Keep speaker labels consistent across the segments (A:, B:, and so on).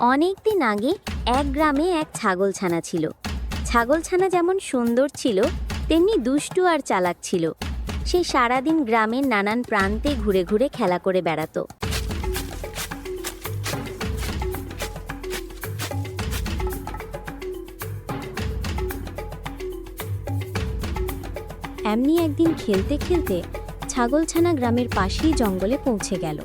A: অনেক দিন আগে এক গ্রামে এক ছাগলছানা ছিল। ছাগলছানা যেমন সুন্দর ছিল, তেমনি দুষ্টু আর চালাক ছিল। সে সারাদিন গ্রামের নানান প্রান্তে ঘুরে ঘুরে খেলা করে বেড়াতো। এমনি একদিন খেলতে খেলতে ছাগলছানা গ্রামের পাশেই জঙ্গলে পৌঁছে গেল।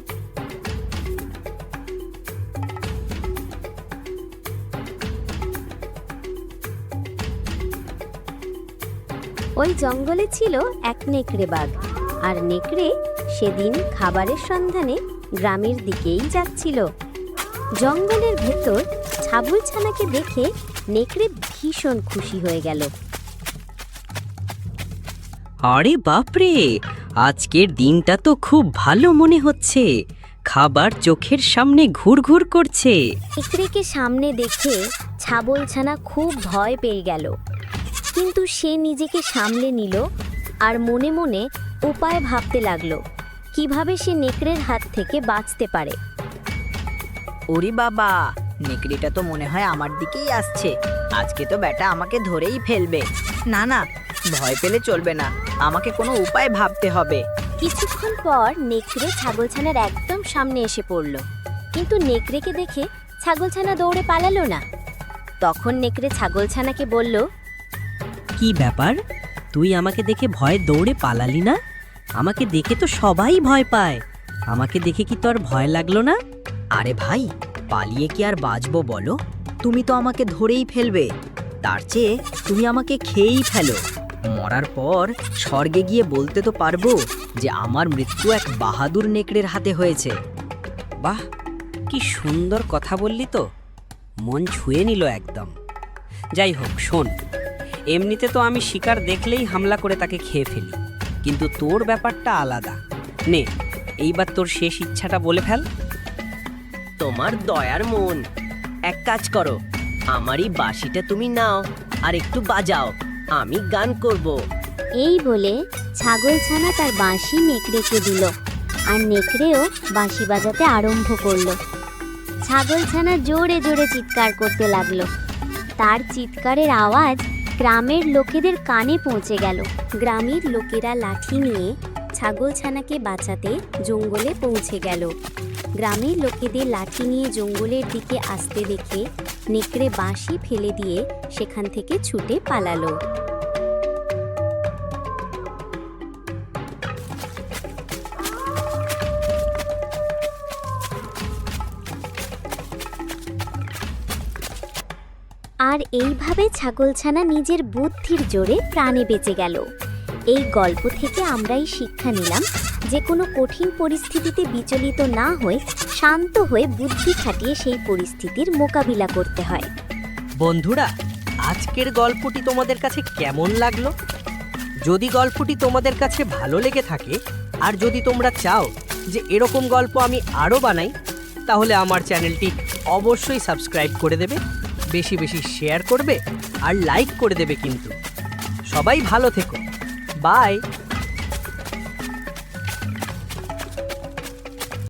A: ওই জঙ্গলে ছিল এক নেকড়ে বাঘ। আর নেকড়ে সেদিন খাবারের সন্ধানে গ্রামের দিকেই যাচ্ছিল। জঙ্গলের ভেতর ছাগলছানাকে দেখে নেকড়ে ভীষণ খুশি হয়ে গেল।
B: আরে বাপরে আজকের দিনটা তো খুব ভালো মনে হচ্ছে। খাবার চোখের সামনে ঘুরঘুর করছে।
A: নেকড়েকে সামনে দেখে ছাগলছানা খুব ভয় পেয়ে গেল। কিন্তু সে নিজেকে সামলে নিল আর মনে মনে উপায় ভাবতে লাগল কীভাবে সে নেকড়ের হাত থেকে বাঁচতে পারে।
C: ওরে বাবা নেকড়িটা তো মনে হয় আমার দিকেই আসছে। আজকে তো ব্যাটা আমাকে ধরেই ফেলবে। না না ভয় পেলে চলবে না। আমাকে কোনো উপায় ভাবতে হবে।
A: কিছুক্ষণ পর নেকড়ে ছাগলছানার একদম সামনে এসে পড়ল। কিন্তু নেকড়েকে দেখে ছাগলছানা দৌড়ে পালালো না। তখন নেকড়ে ছাগলছানাকে বলল
B: কি ব্যাপার? তুই আমাকে দেখে ভয় দৌড়ে পালালি না? আমাকে দেখে তো সবাই ভয় পায়। আমাকে দেখে কি তোর ভয় লাগল না?
C: আরে ভাই, পালিয়ে কি আর বাঁচবো বলো? তুমি তো আমাকে ধরেই ফেলবে। তার চেয়ে তুমি আমাকে খেয়েই ফেলো। মরার পর স্বর্গে গিয়ে বলতে তো পারব যে আমার মৃত্যু এক বাহাদুর নেকড়ের হাতে হয়েছে।
B: বাহ, কি সুন্দর কথা বললি তো। মন ছুঁয়ে নিল একদম। যাই হোক, শোন এমনিতে তো আমি শিকার দেখলেই হামলা করে তাকে খেয়ে ফেলি। কিন্তু তোর ব্যাপারটা আলাদা। নে এইবার তোর শেষ ইচ্ছাটা বলে ফেল।
C: তোমার দয়ার মন। এক কাজ করো আমারই বাঁশিটা তুমি নাও আর একটু বাজাও আমি গান করব।
A: এই বলে ছাগলছানা তার বাঁশি নেকড়েকে দিল আর নেকড়েও বাঁশি বাজাতে আরম্ভ করল। ছাগলছানা জোরে জোরে চিৎকার করতে লাগল। তার চিৎকারের আওয়াজ গ্রামের লোকেদের কানে পৌঁছে গেল। গ্রামের লোকেরা লাঠি নিয়ে ছাগলছানাকে বাঁচাতে জঙ্গলে পৌঁছে গেল। গ্রামের লোকেদের লাঠি নিয়ে জঙ্গলের দিকে আসতে দেখে নেকড়ে বাঁশি ফেলে দিয়ে সেখান থেকে ছুটে পালালো। আর এইভাবে ছাগলছানা নিজের বুদ্ধির জোরে প্রাণে বেঁচে গেল। এই গল্প থেকে আমরাই শিক্ষা নিলাম যে কোনো কঠিন পরিস্থিতিতে বিচলিত না হয়ে শান্ত হয়ে বুদ্ধি খাটিয়ে সেই পরিস্থিতির মোকাবিলা করতে হয়।
B: বন্ধুরা, আজকের গল্পটি তোমাদের কাছে কেমন লাগল? যদি গল্পটি তোমাদের কাছে ভালো লেগে থাকে আর যদি তোমরা চাও যে এরকম গল্প আমি আরও বানাই, তাহলে আমার চ্যানেলটি অবশ্যই সাবস্ক্রাইব করে দেবে। বেশি বেশি শেয়ার করবে আর লাইক করে দেবে কিন্তু। সবাই ভালো থেকো। বাই